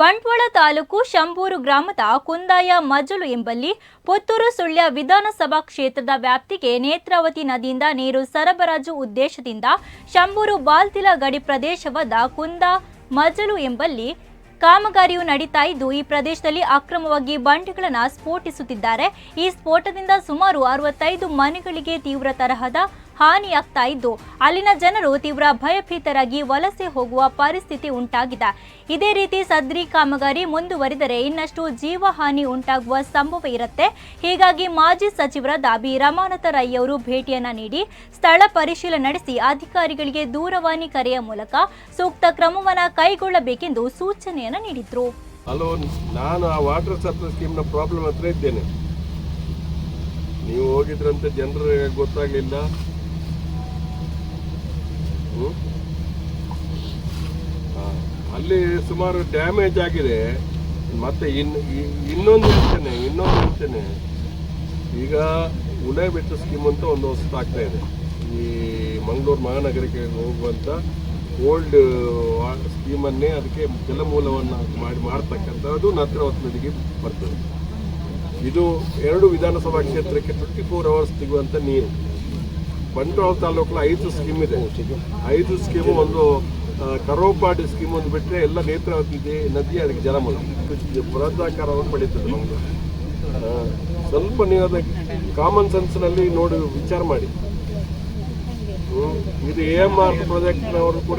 ಬಂಟ್ವಾಳ ತಾಲೂಕು ಶಂಭೂರು ಗ್ರಾಮದ ಕುಂದಾಯ ಮಜಲು ಎಂಬಲ್ಲಿ ಪುತ್ತೂರು ಸುಳ್ಯ ವಿಧಾನಸಭಾ ಕ್ಷೇತ್ರದ ವ್ಯಾಪ್ತಿಗೆ ನೇತ್ರಾವತಿ ನದಿಯಿಂದ ನೀರು ಸರಬರಾಜು ಉದ್ದೇಶದಿಂದ ಶಂಭೂರು ಬಾಲ್ತಿಲ ಗಡಿ ಪ್ರದೇಶವಾದ ಕುಂದ ಮಜಲು ಎಂಬಲ್ಲಿ ಕಾಮಗಾರಿಯು ನಡೀತಾ ಇದ್ದು, ಈ ಪ್ರದೇಶದಲ್ಲಿ ಅಕ್ರಮವಾಗಿ ಬಂಡೆಗಳನ್ನು ಸ್ಫೋಟಿಸುತ್ತಿದ್ದಾರೆ. ಈ ಸ್ಫೋಟದಿಂದ ಸುಮಾರು ಅರವತ್ತೈದು ಮನೆಗಳಿಗೆ ತೀವ್ರ ತರಹದ ಹಾನಿಯಾಗ್ತಾ ಇದ್ದು, ಅಲ್ಲಿನ ಜನರು ತೀವ್ರ ಭಯಭೀತರಾಗಿ ವಲಸೆ ಹೋಗುವ ಪರಿಸ್ಥಿತಿ ಉಂಟಾಗಿದೆ. ಇದೇ ರೀತಿ ಸದ್ರಿ ಕಾಮಗಾರಿ ಮುಂದುವರಿದರೆ ಇನ್ನಷ್ಟು ಜೀವಹಾನಿ ಉಂಟಾಗುವ ಸಂಭವ ಇರುತ್ತೆ. ಹೀಗಾಗಿ ಮಾಜಿ ಸಚಿವರಾದ ಬಿ ರಮಾನಾಥ ರೈ ಅವರು ಭೇಟಿಯನ್ನ ನೀಡಿ, ಸ್ಥಳ ಪರಿಶೀಲನೆ ನಡೆಸಿ ಅಧಿಕಾರಿಗಳಿಗೆ ದೂರವಾಣಿ ಕರೆಯ ಮೂಲಕ ಸೂಕ್ತ ಕ್ರಮವನ್ನು ಕೈಗೊಳ್ಳಬೇಕೆಂದು ಸೂಚನೆಯನ್ನು ನೀಡಿದ್ರು. ನಾನು ಆ ವಾಟರ್ ಸಪ್ಲೈ ಸ್ಕೀಮ್ನ ಪ್ರಾಬ್ಲಮ್ ಹತ್ರ ಇದ್ದೇನೆ. ನೀವು ಹೋಗಿದ್ರಂತೆ, ಜನರಿಗೆ ಗೊತ್ತಾಗಲಿಲ್ಲ. ಅಲ್ಲಿ ಸುಮಾರು ಡ್ಯಾಮೇಜ್ ಆಗಿದೆ. ಮತ್ತೆ ಇನ್ ಇನ್ನೊಂದು ಹೇಳ್ತೇನೆ ಇನ್ನೊಂದು ಹೇಳ್ತೇನೆ ಈಗ ಉಳೆ ಬೆಟ್ಟ ಸ್ಕೀಮ್ ಅಂತ ಒಂದು ಹೊಸದಾಗ್ತಾ ಇದೆ. ಈ ಮಂಗಳೂರು ಮಹಾನಗರಕ್ಕೆ ಹೋಗುವಂಥ ಓಲ್ಡ್ ಸ್ಕೀಮನ್ನೇ ಅದಕ್ಕೆ ಜಲಮೂಲವನ್ನು ಮಾಡಿ, ಮಾಡ್ತಕ್ಕಂಥದ್ದು ನೇತ್ರಾವತಿ ನದಿಗೆ ಬರ್ತದೆ. ಇದು ಎರಡು ವಿಧಾನಸಭಾ ಕ್ಷೇತ್ರಕ್ಕೆ ಟ್ವೆಂಟಿ ಫೋರ್ ಅವರ್ಸ್ ಸಿಗುವಂಥ ನೀರು. ಬಂಟ್ವಾಳ ತಾಲೂಕಲ್ಲಿ ಐದು ಸ್ಕೀಮ್ ಇದೆ. ಐದು ಸ್ಕೀಮು ಒಂದು ಕರೋಪಾಡಿ ಸ್ಕೀಮ್ ಒಂದು ಬಿಟ್ಟರೆ ಎಲ್ಲ ನೇತ್ರಾವತಿ ನದಿ ಅದಕ್ಕೆ ಜಲಮೂಲ. ಬೃಹದಾಕಾರವನ್ನು ಪಡೀತದೆ ನಮ್ಮದು ಸ್ವಲ್ಪ ನೀವು ಅದಕ್ಕೆ ಕಾಮನ್ ಸೆನ್ಸ್ನಲ್ಲಿ ನೋಡಿ ವಿಚಾರ ಮಾಡಿ. ಇದು ಎ ಎಂ ಆರ್ ಪ್ರಾಜೆಕ್ಟ್ನವರು ಕೂಡ